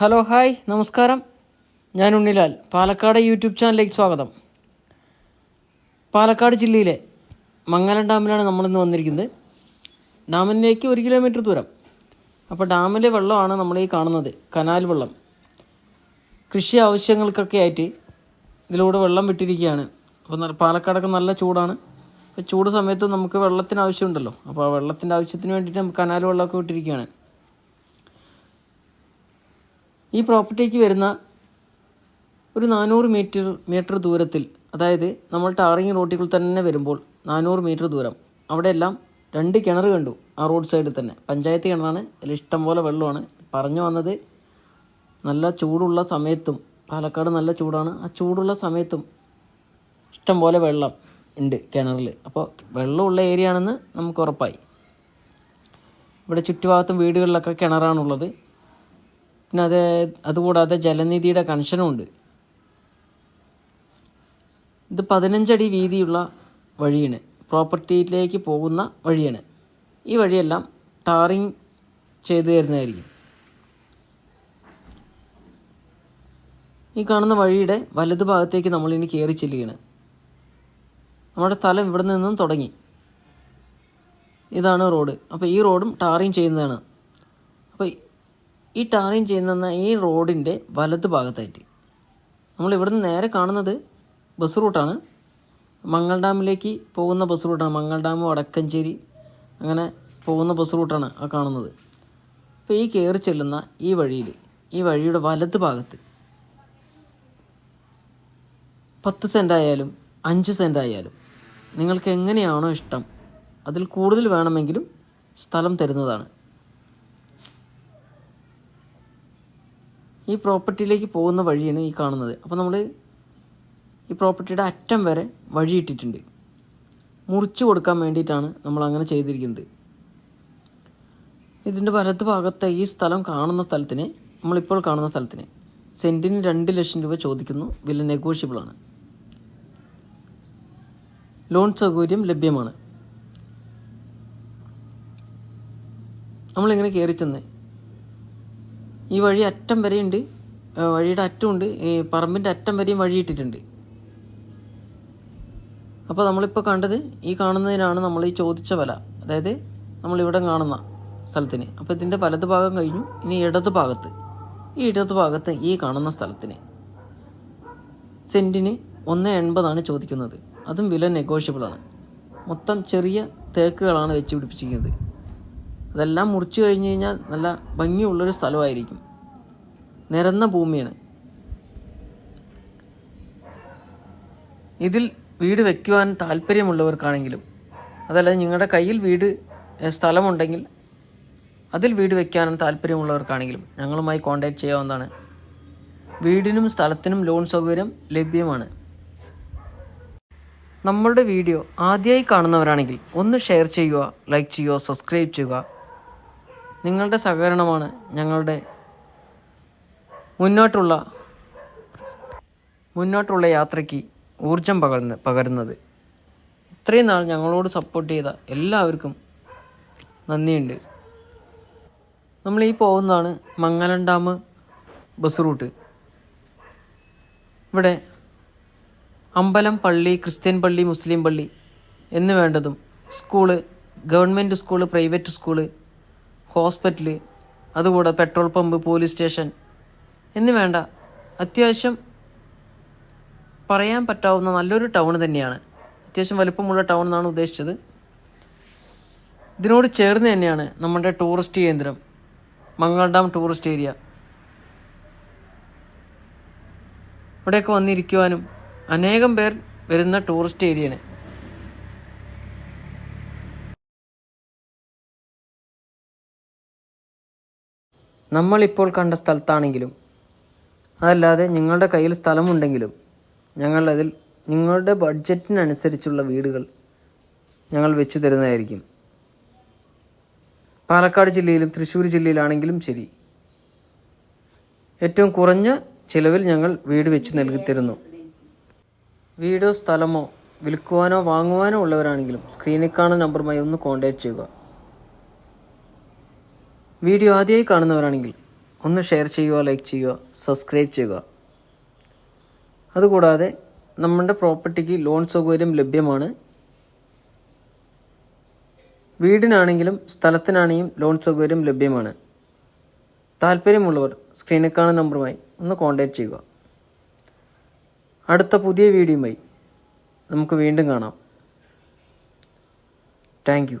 Hello hi നമസ്കാരം. ഞാൻ ഉണ്ണിലാൽ. Palakkad YouTube ചാനലിലേക്ക് സ്വാഗതം. പാലക്കാട് ജില്ലയിലെ മംഗലം ഡാമിലാണ് നമ്മളിന്ന് വന്നിരിക്കുന്നത്. ഡാമിലേക്ക് ഒരു കിലോമീറ്റർ ദൂരം. അപ്പോൾ ഡാമിലെ വെള്ളമാണ് നമ്മൾ ഈ കാണുന്നത് കനാൽ വെള്ളം. കൃഷി ആവശ്യങ്ങൾക്കൊക്കെ ആയിട്ട് ഇതിലൂടെ വെള്ളം വിട്ടിരിക്കുകയാണ്. അപ്പോൾ പാലക്കാടൊക്കെ നല്ല ചൂടാണ്. അപ്പോൾ ചൂട് സമയത്ത് നമുക്ക് വെള്ളത്തിന് ആവശ്യമുണ്ടല്ലോ. അപ്പോൾ ആ വെള്ളത്തിന്റെ ആവശ്യത്തിന് വേണ്ടിയിട്ട് നമുക്ക് കനാൽ വെള്ളമൊക്കെ വിട്ടിരിക്കുകയാണ്. ഈ പ്രോപ്പർട്ടിക്ക് വരുന്ന ഒരു നാനൂറ് മീറ്റർ മീറ്റർ ദൂരത്തിൽ അതായത് നമ്മൾ ടാറിങ് റോട്ടിൽ തന്നെ വരുമ്പോൾ നാനൂറ് മീറ്റർ ദൂരം അവിടെയെല്ലാം രണ്ട് കിണർ കണ്ടു ആ റോഡ് സൈഡിൽ തന്നെ. പഞ്ചായത്ത് കിണറാണ് അതിൽ ഇഷ്ടംപോലെ വെള്ളമാണ്. പറഞ്ഞു വന്നത് നല്ല ചൂടുള്ള സമയത്തും പാലക്കാട് നല്ല ചൂടാണ് ആ ചൂടുള്ള സമയത്തും ഇഷ്ടം പോലെ വെള്ളം ഉണ്ട് കിണറിൽ. അപ്പോൾ വെള്ളമുള്ള ഏരിയ ആണെന്ന് നമുക്ക് ഉറപ്പായി. ഇവിടെ ചുറ്റുഭാഗത്തും വീടുകളിലൊക്കെ കിണറാണുള്ളത്. പിന്നെ അത് അതുകൂടാതെ ജലനിധിയുടെ കണക്ഷനും ഉണ്ട് ഇത് പതിനഞ്ചടി വീതിയുള്ള വഴിയാണ്. പ്രോപ്പർട്ടിയിലേക്ക് പോകുന്ന വഴിയാണ്. ഈ വഴിയെല്ലാം ടാറിങ് ചെയ്തു തരുന്നതായിരിക്കും. ഈ കാണുന്ന വഴിയുടെ വലതു ഭാഗത്തേക്ക് നമ്മൾ ഇനി കയറി ചെല്ലുകയാണ്. നമ്മുടെ സ്ഥലം ഇവിടെ നിന്നും തുടങ്ങി. ഇതാണ് റോഡ്. അപ്പോൾ ഈ റോഡും ടാറിങ് ചെയ്യുന്നതാണ്. അപ്പോൾ ഈ ടാറിങ് ചെയ്യുന്ന ഈ റോഡിന്റെ വലത് ഭാഗത്തായിട്ട്. നമ്മൾ ഇവിടുന്ന് നേരെ കാണുന്നത് ബസ് റൂട്ടാണ്. മംഗൾ ഡാമിലേക്ക് പോകുന്ന ബസ് റൂട്ടാണ്. മംഗൾ ഡാം വടക്കഞ്ചേരി അങ്ങനെ പോകുന്ന ബസ് റൂട്ടാണ് ആ കാണുന്നത്. അപ്പോൾ ഈ കയറി ചെല്ലുന്ന ഈ വഴിയിൽ ഈ വഴിയുടെ വലത് ഭാഗത്ത് പത്ത് സെന്റ് ആയാലും അഞ്ച് സെന്റ് ആയാലും നിങ്ങൾക്ക് എങ്ങനെയാണോ ഇഷ്ടം അതിൽ കൂടുതൽ വേണമെങ്കിലും സ്ഥലം തരുന്നതാണ്. ഈ പ്രോപ്പർട്ടിയിലേക്ക് പോകുന്ന വഴിയാണ് ഈ കാണുന്നത്. അപ്പോൾ നമ്മൾ ഈ പ്രോപ്പർട്ടിയുടെ അറ്റം വരെ വഴിയിട്ടിട്ടുണ്ട്. മുറിച്ചു കൊടുക്കാൻ വേണ്ടിയിട്ടാണ് നമ്മൾ അങ്ങനെ ചെയ്തിരിക്കുന്നത്. ഇതിന്റെ വലത് ഭാഗത്തെ ഈ സ്ഥലം കാണുന്ന സ്ഥലത്തിന് നമ്മളിപ്പോൾ കാണുന്ന സ്ഥലത്തിന് സെന്റിന് രണ്ട് ലക്ഷം രൂപ ചോദിക്കുന്നു. വില നെഗോഷ്യബിളാണ് ലോൺ സൗകര്യം ലഭ്യമാണ്. നമ്മളിങ്ങനെ കയറി ചെന്ന് ഈ വഴി അറ്റം വരെയുണ്ട് വഴിയുടെ അറ്റമുണ്ട് പറമ്പിന്റെ അറ്റം വരെയും വഴി ഇട്ടിട്ടുണ്ട്. അപ്പോൾ നമ്മളിപ്പോൾ കണ്ടത് ഈ കാണുന്നതിനാണ് നമ്മൾ ഈ ചോദിച്ച വില. അതായത് നമ്മളിവിടെ കാണുന്ന സ്ഥലത്തിന്. അപ്പോൾ ഇതിന്റെ വലത് ഭാഗം കഴിഞ്ഞു ഇനി ഇടത് ഭാഗത്ത്. ഈ ഇടത് ഭാഗത്ത് ഈ കാണുന്ന സ്ഥലത്തിന്. സെന്റിന് ഒന്ന് എൺപതാണ് ചോദിക്കുന്നത്. അതും വില നെഗോഷ്യബിളാണ്. മൊത്തം ചെറിയ തേക്കുകളാണ് വെച്ച് പിടിപ്പിച്ചിരിക്കുന്നത്. അതെല്ലാം മുറിച്ചു കഴിഞ്ഞ് കഴിഞ്ഞാൽ നല്ല ഭംഗിയുള്ളൊരു സ്ഥലമായിരിക്കും. നിരന്ന ഭൂമിയാണ്. ഇതിൽ വീട് വെക്കുവാൻ താല്പര്യമുള്ളവർക്കാണെങ്കിലും അതല്ല നിങ്ങളുടെ കയ്യിൽ വീട് സ്ഥലമുണ്ടെങ്കിൽ അതിൽ വീട് വെക്കാനും താല്പര്യമുള്ളവർക്കാണെങ്കിലും ഞങ്ങളുമായി കോൺടാക്റ്റ് ചെയ്യാവുന്നതാണ്. വീടിനും സ്ഥലത്തിനും ലോൺ സൗകര്യം ലഭ്യമാണ്. നമ്മളുടെ വീഡിയോ ആദ്യമായി കാണുന്നവരാണെങ്കിൽ ഒന്ന് ഷെയർ ചെയ്യുക ലൈക്ക് ചെയ്യുക സബ്സ്ക്രൈബ് ചെയ്യുക. നിങ്ങളുടെ സഹകരണമാണ് ഞങ്ങളുടെ മുന്നോട്ടുള്ള മുന്നോട്ടുള്ള യാത്രയ്ക്ക് ഊർജം പകർന്ന് പകരുന്നത്. ഇത്രയും നാൾ ഞങ്ങളോട് സപ്പോർട്ട് ചെയ്ത എല്ലാവർക്കും നന്ദിയുണ്ട്. നമ്മൾ ഈ പോകുന്നതാണ് മംഗലം ഡാം ബസ് റൂട്ട് ഇവിടെ അമ്പലം പള്ളി ക്രിസ്ത്യൻ പള്ളി മുസ്ലിം പള്ളി എന്ന് വേണ്ടതും school government school private school hospital അതുകൂടെ പെട്രോൾ പമ്പ് പോലീസ് സ്റ്റേഷൻ. എന്ന് വേണ്ട. അത്യാവശ്യം പറയാൻ പറ്റാവുന്ന നല്ലൊരു ടൗൺ തന്നെയാണ്. അത്യാവശ്യം വലുപ്പമുള്ള ടൗൺ എന്നാണ് ഉദ്ദേശിച്ചത്. ഇതിനോട് ചേർന്ന് തന്നെയാണ് നമ്മുടെ ടൂറിസ്റ്റ് കേന്ദ്രം. Mangal dam tourist area. ഇവിടെയൊക്കെ വന്നിരിക്കുവാനും അനേകം പേർ വരുന്ന ടൂറിസ്റ്റ് ഏരിയയാണ്. നമ്മളിപ്പോൾ കണ്ട സ്ഥലത്താണെങ്കിലും അതല്ലാതെ നിങ്ങളുടെ കയ്യിൽ സ്ഥലമുണ്ടെങ്കിലും ഞങ്ങൾ അതിൽ നിങ്ങളുടെ ബഡ്ജറ്റിനനുസരിച്ചുള്ള വീടുകൾ ഞങ്ങൾ വെച്ചു തരുന്നതായിരിക്കും. പാലക്കാട് ജില്ലയിലും തൃശ്ശൂർ ജില്ലയിലാണെങ്കിലും ശരി. ഏറ്റവും കുറഞ്ഞ ചിലവിൽ ഞങ്ങൾ വീട് വെച്ച് നൽകി തരുന്നു. വീടോ സ്ഥലമോ വിൽക്കുവാനോ വാങ്ങുവാനോ ഉള്ളവരാണെങ്കിലും സ്ക്രീനിൽ കാണുന്ന നമ്പറുമായി ഒന്ന് കോൺടാക്റ്റ് ചെയ്യുക. വീഡിയോ ആദ്യമായി കാണുന്നവരാണെങ്കിൽ ഒന്ന് ഷെയർ ചെയ്യുക ലൈക്ക് ചെയ്യുക സബ്സ്ക്രൈബ് ചെയ്യുക. അതുകൂടാതെ നമ്മുടെ പ്രോപ്പർട്ടിക്ക് ലോൺ സൗകര്യം ലഭ്യമാണ്. വീടിനാണെങ്കിലും സ്ഥലത്തിനാണെങ്കിലും ലോൺ സൗകര്യം ലഭ്യമാണ്. താല്പര്യമുള്ളവർ സ്ക്രീനിൽ കാണുന്ന നമ്പറുമായി ഒന്ന് കോൺടാക്റ്റ് ചെയ്യുക. അടുത്ത പുതിയ വീഡിയോയുമായി നമുക്ക് വീണ്ടും കാണാം. താങ്ക്